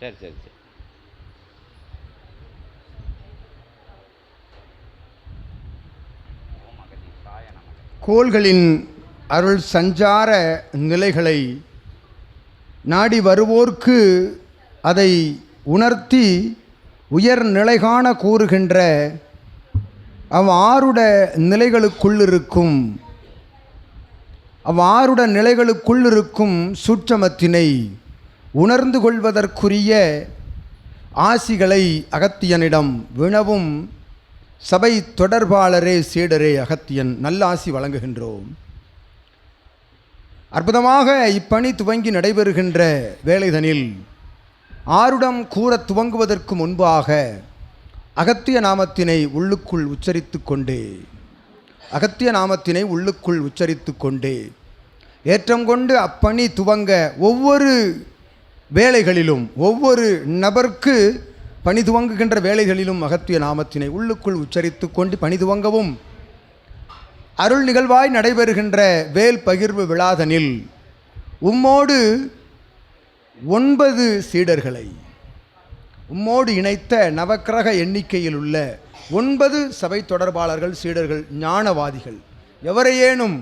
சரி சரி சரி. கோள்களின் அருள் சஞ்சார நிலைகளை நாடி வருவோர்க்கு அதை உணர்த்தி உயர் நிலைகாண கூறுகின்ற அவ் ஆறுட அவ்வாறுட நிலைகளுக்குள்ளிருக்கும் அவ் ஆறுட சூட்சமத்தினை உணர்ந்து கொள்வதற்குரிய ஆசிகளை அகத்தியனிடம் வினவும் சபை தொடர்பாளரே சீடரே அகத்தியன் நல்ல ஆசி வழங்குகின்றோம். அற்புதமாக இப்பணி துவங்கி நடைபெறுகின்ற வேலைதனில் ஆருடம் கூறத் துவங்குவதற்கு முன்பாக அகத்திய நாமத்தினை உள்ளுக்குள் உச்சரித்து கொண்டே அகத்திய நாமத்தினை உள்ளுக்குள் உச்சரித்து கொண்டே ஏற்றம் கொண்டு அப்பணி துவங்க ஒவ்வொரு வேலைகளிலும் ஒவ்வொரு நபர்க்கு பணி துவங்குகின்ற வேலைகளிலும் மகத்துவ நாமத்தினை உள்ளுக்குள் உச்சரித்து கொண்டு பணி துவங்கவும். அருள் நிகழ்வாய் நடைபெறுகின்ற வேல் பகிர்வு விழாதனில் உம்மோடு ஒன்பது சீடர்களை உம்மோடு இணைத்த நவக்கிரக எண்ணிக்கையில் உள்ள ஒன்பது சபை தொடர்பாளர்கள் சீடர்கள் ஞானவாதிகள் எவரையேனும்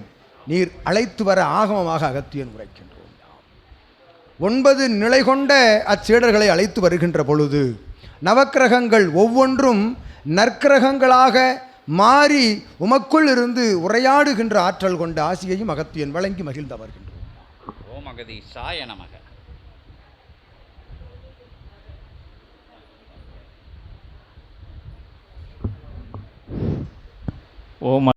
நீர் அழைத்து வர ஆகமமாக அகத்தியன் உரைக்கின்றோம் ஒன்பது நிலை கொண்ட அச்சீடர்களை அழைத்து வருகின்ற பொழுது நவக்கிரகங்கள் ஒவ்வொன்றும் நற்கிரகங்களாக மாறி உமக்குள் இருந்து உரையாடுகின்ற ஆற்றல் கொண்ட ஆசியையும் அகத்தியன் வழங்கி மகிழ்ந்து வருகின்றோம் ஓம் அகதீசாய நமக. ஓம்